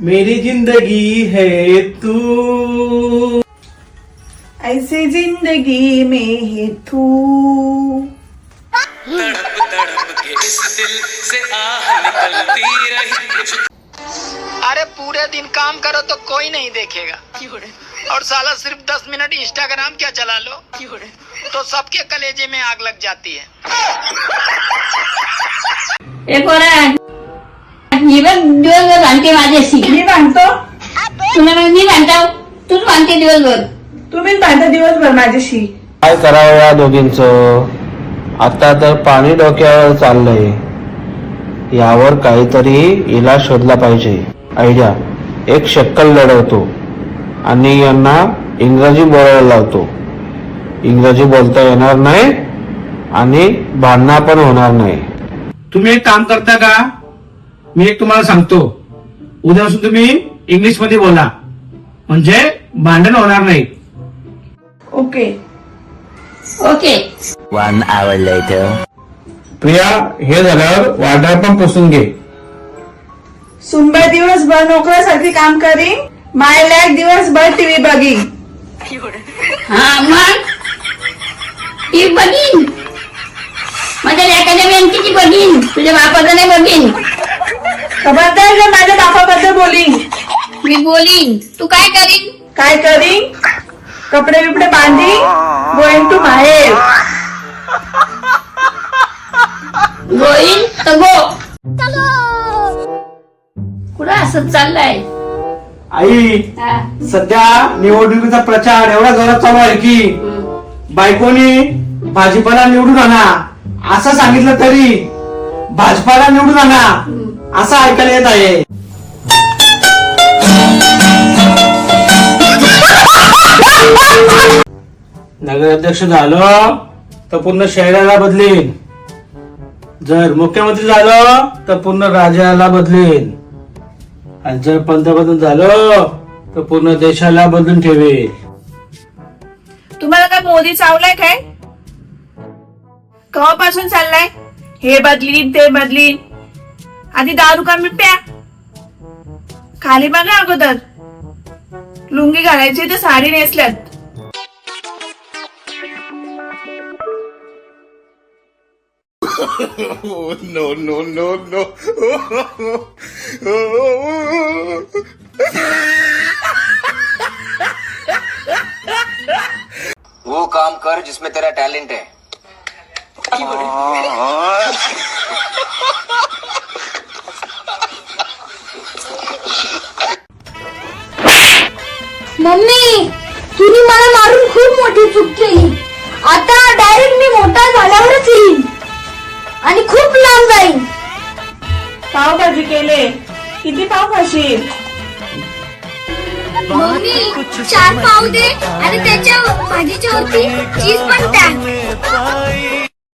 मेरी ज़िंदगी है तू। ऐसे ज़िंदगी में है तू। अरे पूरे दिन काम करो तो कोई नहीं देखेगा। और साला सिर्फ़ दस मिनट इंस्टाग्राम क्या चला लो? तो सबके कलेजे में आग लग जाती है। एक और ही। बघ दिवसभर भांडते माझ्याशी मी बांधतो मग मी भांडताव तूच भांडते दिवसभर. तुम्हीच बांधता दिवसभर माझ्याशी. काय करावं या दोघींच? आता तर पाणी डोक्यावर चाललंय. यावर काहीतरी इलाज शोधला पाहिजे. आयडिया. एक शक्कल लढवतो. आणि यांना इंग्रजी बोलायला लावतो. इंग्रजी बोलता येणार नाही आणि भांडणं पण होणार नाही. तुम्ही एक काम करता का? मी एक तुम्हाला सांगतो. उद्यापासून तुम्ही इंग्लिशमध्ये बोला. म्हणजे भांडण होणार नाही. Okay okay One hour later. Priya हे झाल्यावर वाटाळ पण पुसून घे. सुंबा दिवसभर नोकरासाठी काम करीन. माय लॅक दिवसभर टीव्ही बघीन. हा मग? ती बघीन? माझ्या लेकाच्या बँकेची बघीन. तुझ्या बापाचं नाही बघीन. खबरदार जर माझ्या बापाबद्दल बोलीन. मी बोलीन. तू काय करीन? काय करीन? कपडे बिपडे बांधी गोइंग टू माहेर गोईन तर गो. कुठं असं चाललंय? आई हा. सध्या निवडणुकीचा प्रचार एवढा जोरात चालू आहे की बायकोनी भाजपाला निवडून आणा असं सांगितलं तरी भाजपाला निवडून आणा. असं ऐकायला येत आहे. नगराध्यक्ष झालो तर पूर्ण शहराला बदलेन. जर मुख्यमंत्री झालो तर पूर्ण राज्याला बदलेन. आणि जर पंतप्रधान झालो तर पूर्ण देशाला बदलून ठेवेल तुम्हाला काय मोदी चावलाय काय? कवापासून चाललाय? हे बदलीन ते बदलीन. आधी दारू कमी प्या. खाली बघा अगोदर. लुंगी घालायची तर साडी नेसल्यात. वो काम कर जिसमें तेरा टैलेंट है। मम्मी तुम्ही मला मारून खूप मोठी चूक केली. आता डायरेक्ट मी मोठा झाल्यावरच येईन. आणि खूप लांब जाईन. पावभाजी केले. किती पाव खाशील? मम्मी चार पाव दे आणि त्याच्या भाजीच्या वरती चीज पण टाक.